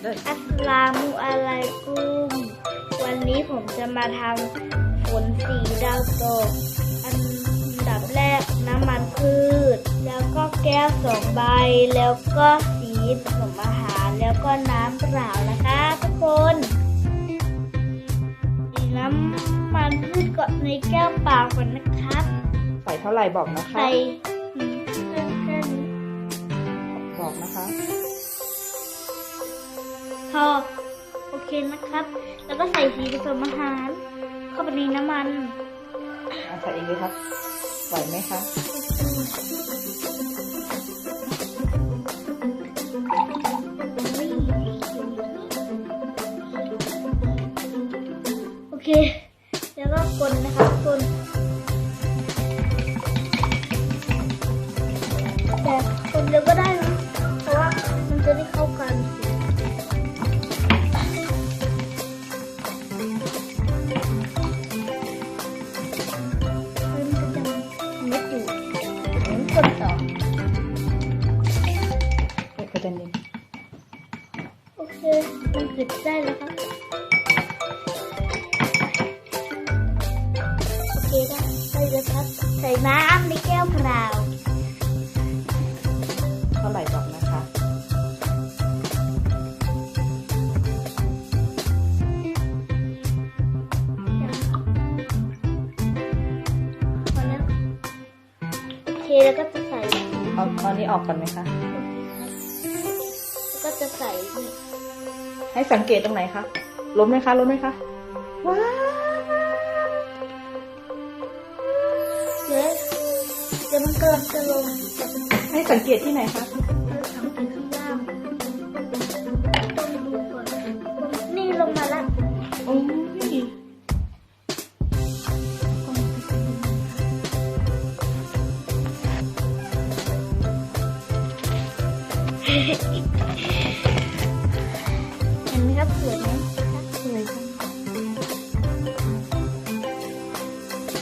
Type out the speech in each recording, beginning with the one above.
เลิศอัสสลามุอะลัยกุม วันนี้ผมจะมาทำฝนสีดาวตก อันดับแรกน้ำมันพืช แล้วก็แก้วสองใบ แล้วก็สีผสมอาหาร แล้วก็น้ำเปล่านะคะทุกคนสีน้ำมันพืชก่อนในแก้วเปล่าก่อนนะครับ ใส่เท่าไหร่บอกนะคะ ใส่อืมแค่แค่นี้บอกนะคะพ อโอเคนะครับ แล้วก็ใส่สีผสมอาหาร เข้าไปในน้ำมันอะใส่เองเลยครับไหวไหมคะโอเค แล้วก็คนนะครับคนแต่คนเดียวก็ได้ กระเด็นเย็นโอเคมันปิดได้แล้วครับโอเคได้ได้เลยครับใส่น้ำในแก้วเปล่าเท่าไหร่บอกนะคะพอแล้วโอเคแล้วก็จะใส่เอาตอนนี้ออกก่อนไหมคะแล้วก็ จะใส่นี่ให้สังเกตตรงไหนคะ ล้มไหมคะ ล้มไหมคะ ว้าวเดี๋ยวเดี๋ยวมันกำลังจะลง ให้สังเกตที่ไหนคะ เห็นไหมครับสวยไหมสวยจัง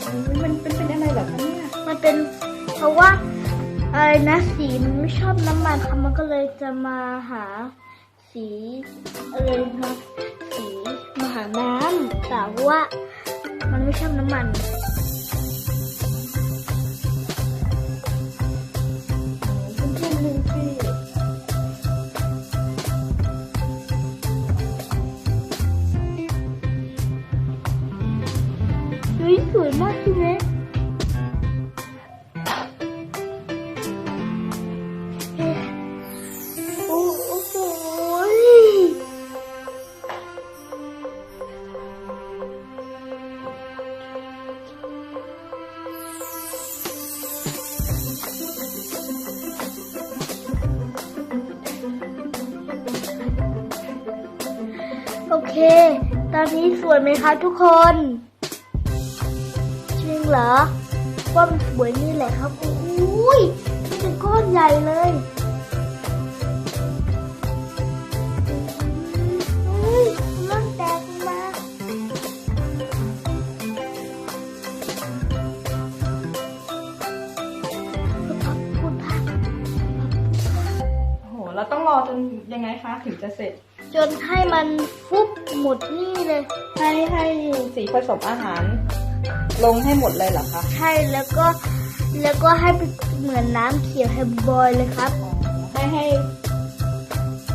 โอ้ยมันเป็นเป็นอะไรเหรอคะเนี่ยมันเป็นเพราะว่าอะไรนะสีมันไม่ชอบน้ำมันค่ะมันก็เลยจะมาหาสีอะไรมาสีมาหาน้ำแต่ว่ามันไม่ชอบน้ำมัน เฮ้สวยมากใช่ไหมเอ๊ะโอ้โหยโอเค ตอนนี้สวยไหมคะทุกคน เหรอว่ามันสวยนี่แหละครับอุ้ยนี่เป็นก้อนใหญ่เลยอุ้ยมันแตกมาพูดพักโอ้โหเราต้องรอจนยังไงคะถึงจะเสร็จ จนให้มันฟุบหมดนี่เลย ให้ให้สีผสมอาหาร ลงให้หมดเลยเหรอคะใช่แล้วก็แล้วก็ให้เป็นเหมือนน้ำเขียวให้บอยเลยครับอ๋อให้ให้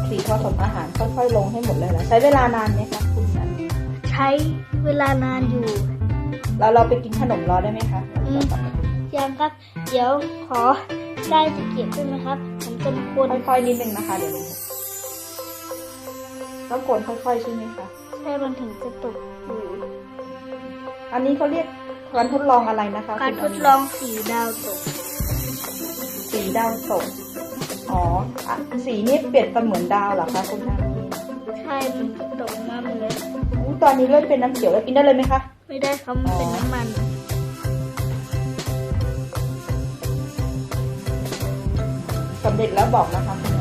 สีผสมอาหารค่อยๆลงให้หมดเลยเหรอใช้เวลานานไหมคะคุณอันนี้ใช้เวลานานอยู่ แล้วเราไปกินขนมรอได้ไหมคะอืมยังครับ เดี๋ยวขอได้ตะเกียบด้วยไหมครับผมจะมาคนค่อยๆนิดนึงนะคะเดี๋ยวมันต้องกดค่อยๆใช่ไหมคะให้มันถึงจะตกอยู่อันนี้เขาเรียก การทดลองอะไรนะคะการคุณทนดลองสีดาวตก สีดาวตก อ๋ออะสีนี้เปรียบเสมือนดาวเหรอคะคุณทามีใช่มันจะตกมาเหมือนอู้ตอนนี้เริ่มเป็นน้ำเขียวแล้วกินได้เลยไหมคะ ไม่ได้ครับมันเป็นน้ำมัน สำเร็จแล้วบอกนะคะคุณ